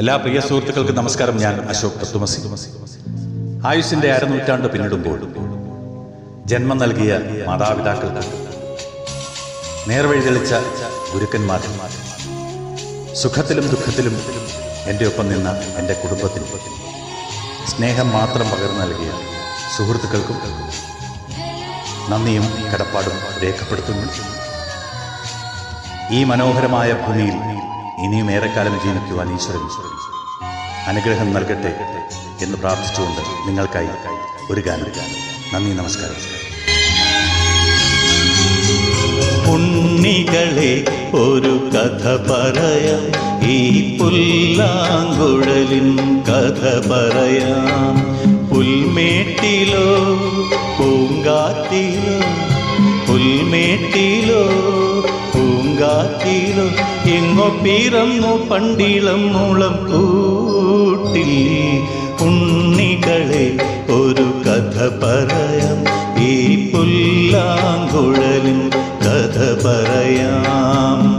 എല്ലാ പ്രിയ സുഹൃത്തുക്കൾക്കും നമസ്കാരം. ഞാൻ അശോക് തത്വമസി ആയുഷിന്റെ അരനൂറ്റാണ്ട് പിന്നിടുമ്പോൾ ജന്മം നൽകിയ മാതാപിതാക്കൾക്ക് നേർവഴി തെളിച്ച ഗുരുക്കന്മാർ സുഖത്തിലും ദുഃഖത്തിലും എന്റെ ഒപ്പം നിന്ന എന്റെ കുടുംബത്തിന് സ്നേഹം മാത്രം പകർന്നു നൽകിയ സുഹൃത്തുക്കൾക്കും നന്ദിയും കടപ്പാടും രേഖപ്പെടുത്തുന്നു. ഈ മനോഹരമായ ഭൂമിയിൽ ഇനിയും ഏറെക്കാലം ജീവിക്കുവാൻ ഈശ്വരൻ അനുഗ്രഹം നൽകട്ടെ എന്ന് പ്രാർത്ഥിച്ചുകൊണ്ട് നിങ്ങൾക്കായി ഒരു ഗാനം. നന്ദി നമസ്കാരം. ഉണ്ണികളെ ഒരു കഥ പറയാം. ഈ പുല്ലാങ്കുഴലിൻ കഥ പറയാം. പുൽമേട്ടിലോ പൂങ്കാറ്റിലോ പുൽമേട്ടിലോ പൂങ്കാറ്റിലോ എങ്ങോ പിറന്നു പണ്ടിളം മുളം കൂട്ടിൽ. ഉണ്ണികളെ ഒരു കഥ പറയാം. ഈ പുല്ലാങ്കുഴലിൻ കഥ പറയാം.